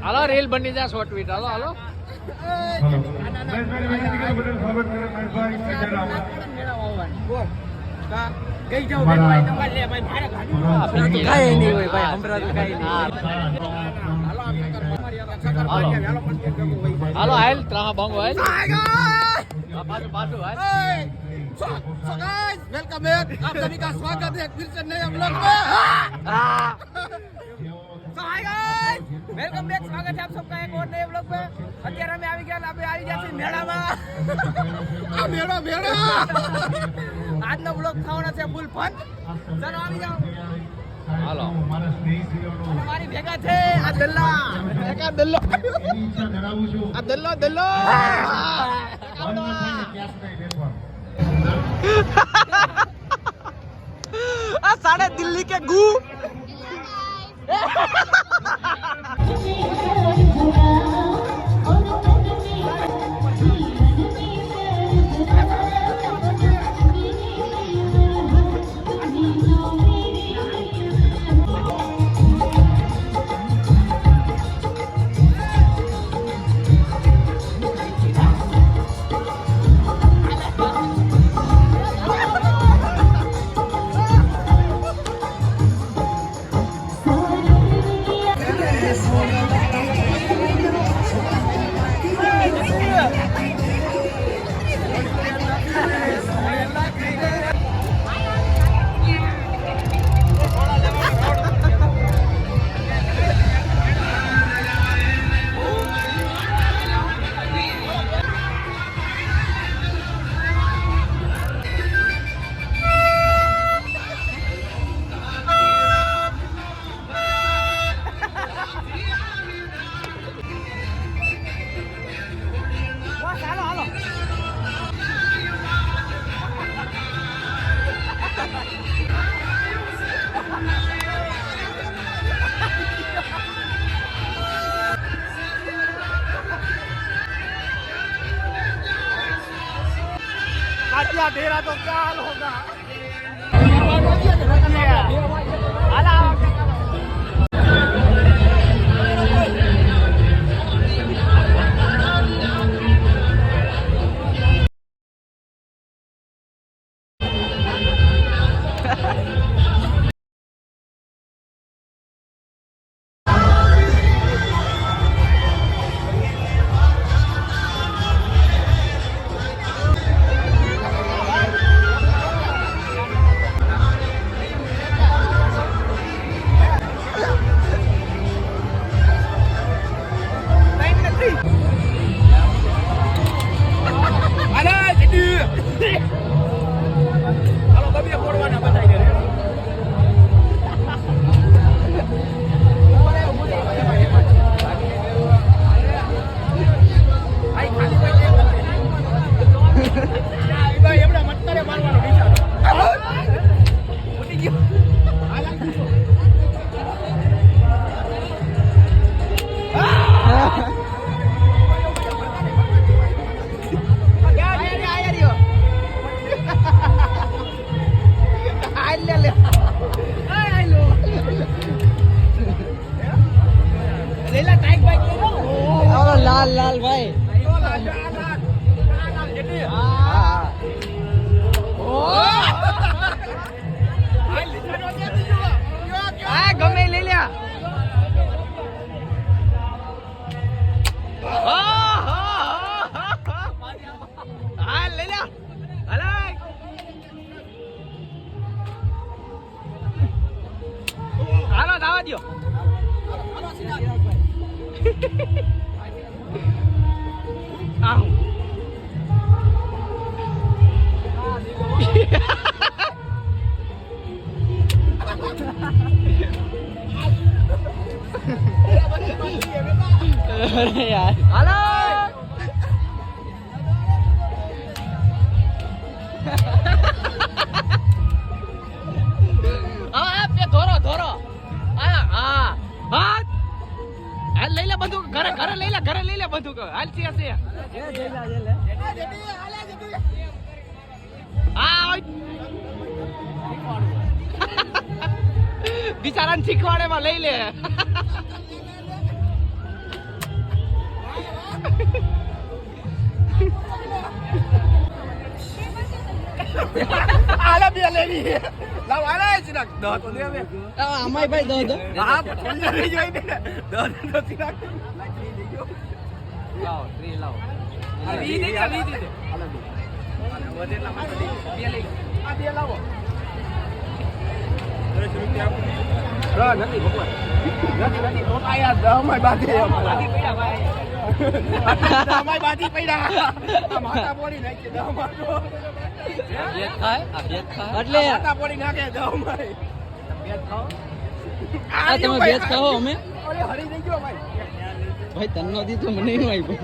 હાલો rail બની જા short વીટ હાલો હાલો કાંઈ નહીં હોય ભાઈ હમણાં કાંઈ નહીં હાલો હાલો હાલ ત્રાહા બંગો હાલ હા, પાછું પાછું હાલ वेलकम बैक आप सभी का स्वागत है फिर से नए ब्लॉग में વેલકમ બેક સ્વાગત છે आप सबका एक और नए ब्लॉग અત્યારે અમે આવી ગયા આપણે આવી ગયા છીએ મેળામાં. આ મેળો મેળો! આજનો બ્લોગ થવાનો છે ફૂલ ફન ચાલો આવી જાઓ. મારી ભેગા છે આ દલ્લા. ભેગા આ દલ્લો દલ્લો. આ સાડે દિલ્હી કે ગુ? 谁又说了真话假话 काटिया तेरा तो क्या हाल होगा લાલ લાલ ભાઈ. ગમે લઈ લ્યા. અરે યાર હાલો ધોરો ધોરો હા હા હાલ લઈ લે બધું ઘરે ઘરે લઈ લે ઘરે લઈ લે બધું હાલ છે છે હા ઓય. બિચારાને શીખવાડે માં લઈ લે. આલા બે લેવી લાવ આલા જ નાખ. બે આલે વધેલા માં બે બે લઈ આ બે લાવો રા નથી ભગવાન નથી નથી તો આયા દહમાં બાકી બાકી પડ્યા ભાઈ દહમાં બાકી પડ્યા આ માથા પોડી નાખી દહમાં તો ભેદ ખાઓ આ તમે ભેજ ખાઓ અમે હરી નહીં ગયો ભાઈ. ભાઈ તન્નો દીધું મને નહીં આવ્યો.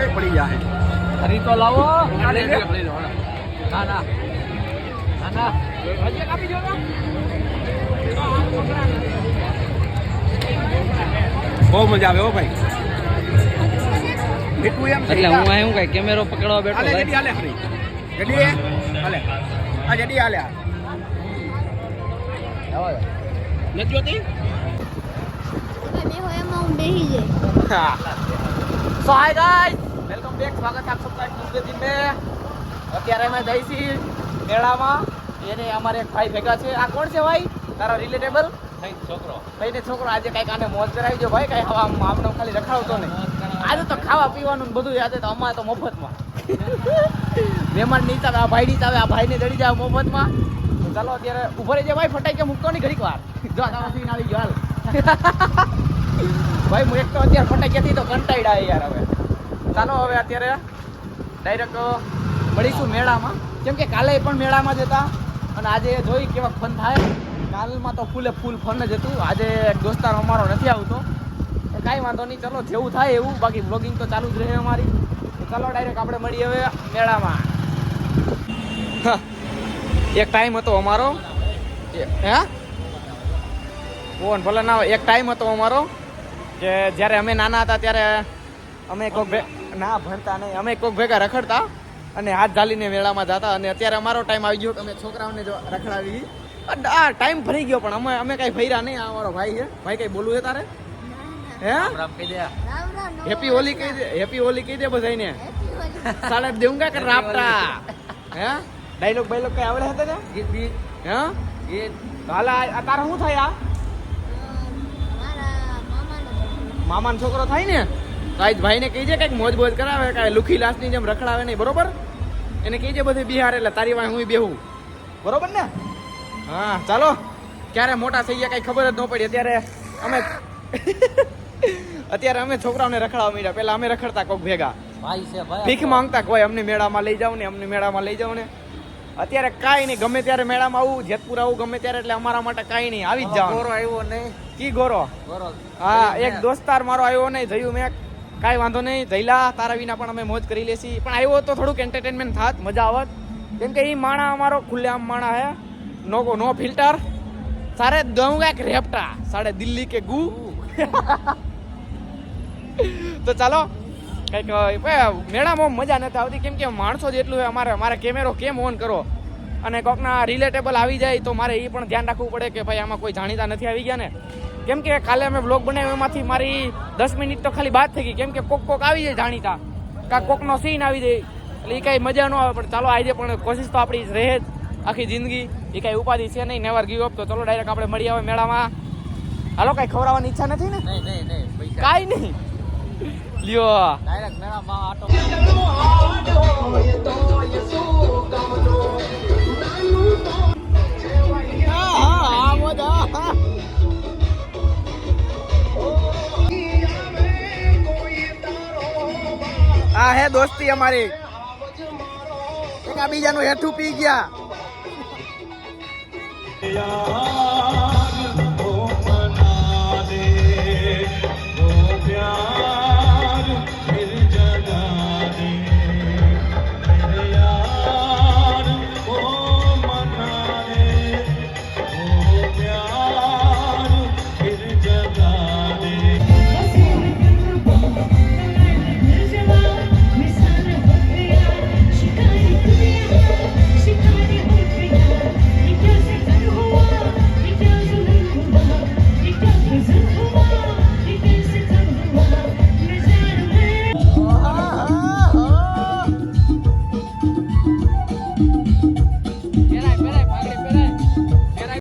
એ પડી જાય હરી તો લાવો. ના ના. ના ના. બહુ મજા આવે હો ભાઈ. એટલે હું આ હું કઈ કેમેરો પકડવા બેઠો હાલે જડી હાલે હરી જડી હાલે. આ જડી હાલે નથી જોતી? મેં હોય એમાં હું બેસી જાય so hi guys welcome back સ્વાગત છે આપ સબકા દિન મે અત્યારે અમે જઈ છીએ મેળામાં. એને અમારે એક ભાઈ ભેગા છે. આ કોણ છે ભાઈ? તારો રિલેટેબલ છોકરો. ભાઈને છોકરો. આજે કંઈક આને મોજ કરાવી દો ભાઈ. કઈ હવા આમને ખાલી રખાવતો નહીં. આજે તો ખાવા પીવાનું બધું યાદ તો અમારે તો મફતમાં. મહેમાન નહીં ચાલે આ ભાઈ નીચા આવે આ ભાઈને દડી જાય મફતમાં. ચાલો અત્યારે ઊભો રહી જાય ભાઈ. ફટાઈ કે મૂકતો નહીં ઘડીક વાર. જો આ સીન આવી ગયો હાલ. ભાઈ, હું એક તો અત્યારે ફટાક્યાથી તો કંટાળ્યા યાર હવે. ચાલો હવે અત્યારે ડાયરેક્ટ મળીશું મેળામાં. કેમ કે કાલે પણ મેળામાં જ હતા અને આજે જોઈ કેવા ફન થાય. કાલમાં તો ફૂલે ફૂલ ફન જ હતું. આજે દોસ્તાર અમારો નથી આવતો. કાંઈ વાંધો નહીં, ચલો, જેવું થાય એવું. બાકી બ્લોગિંગ તો ચાલુ જ રહે અમારી. ચાલો ડાયરેક્ટ આપણે મળીએ હવે મેળામાં. એક ટાઈમ હતો અમારો. હે? કોણ, ભલે ના એક ટાઈમ હતો અમારો. કે જ્યારે અમે નાના હતા ત્યારે અમે કોક ના ભણતા નહીં. અમે કોઈક ભેગા રખડતા અને હાથ ઝાલીને વેળામાં જતા અને અત્યારે અમારો ટાઈમ આવી ગયો અમે છોકરાઓને જો રખડાવી. આ ટાઈમ ભરી ગયો પણ અમે અમે કઈ ફર્યા નહીં. આ અમારો ભાઈ છે. ભાઈ કઈ બોલવું છે તારે? હે? હેપી હોલી કહી દે હેપી હોલી કહી દે બધાને સાડા દેવું કે રાપટા હે? ડાયલોગ બાયલોગ કઈ આવડે હતા ને ગીત ગીત. હે? ગીત. હાલા તારે શું થાય આ? મામાનો છોકરો થાય ને તો આજ ભાઈને કહીજે કંઈક મોજ બોજ કરાવે કાંઈ લુખી લાશની જેમ રખડાવે નહીં બરોબર? એને કહીજે બધે બિહાર એટલે તારી વાંહે હું બેહું. બરોબર ને? હા ચાલો. ક્યારે મોટા થઈ ગયા કઈ ખબર જ ન પડી. અત્યારે અમે અત્યારે અમે છોકરાઓને રખડાવા માંડ્યા. પેલા અમે રખડતા કોક ભેગા. ભાઈ છે ભાઈ ભીખ માંગતા કોઈ અમને મેળામાં લઈ જાવ ને અમને મેળામાં લઈ જાવ ને. અત્યારે કાંઈ નહીં ગમે ત્યારે મેળામાં આવું જેતપુર આવું ગમે ત્યારે એટલે અમારા માટે કાંઈ નહીં. આવી જ જાવ આવ્યો નહીં. કી ગોરો? હા એક દોસ્તાર મારો આવ્યો નહીં જયું મેં. કાંઈ વાંધો નહીં જઈલા તારા વિના પણ અમે મોજ કરી લેસી પણ આવ્યો તો થોડુંક એન્ટરટેનમેન્ટ થાત મજા આવત. કેમ કે એ માણા અમારો ખુલ્લેઆમ માણા હે. No no filter. સારે દઉં એક રેપટા સાડે દિલ્હી કે ગુ. તો ચાલો કંઈક મેળામાં મજા નથી આવતી. કેમ કે માણસો જેટલું હોય અમારે મારે કેમેરો કેમ ઓન કરો અને કોકના રિલેટેબલ આવી જાય તો મારે એ પણ ધ્યાન રાખવું પડે કે ભાઈ આમાં કોઈ જાણીતા નથી આવી ગયા ને. કેમ કે કાલે અમે બ્લોગ બનાવ્યો એમાંથી મારી દસ મિનિટ તો ખાલી બાદ થઈ ગઈ. કેમ કે કોક કોક આવી જાય જાણીતા. કાં કોકનો સીન આવી જાય. એટલે એ કાંઈ મજા ન આવે પણ ચાલો આજે પણ કોશિશ તો આપણી રહે જ આખી જિંદગી. એ કાંઈ ઉપાધિ છે નહીં નેવર ગીવ અપ તો ચલો ડાયરેક્ટ આપણે મળી આવે મેળામાં. હાલો કાંઈ ખવડાવવાની ઈચ્છા નથી ને? નહીં નહીં નહીં કાંઈ નહીં. લ્યો. ડાયરેક્ટ મેળામાં આટો. આ હે દોસ્તી અમારી. એક બીજાનું હેઠું પી ગયા.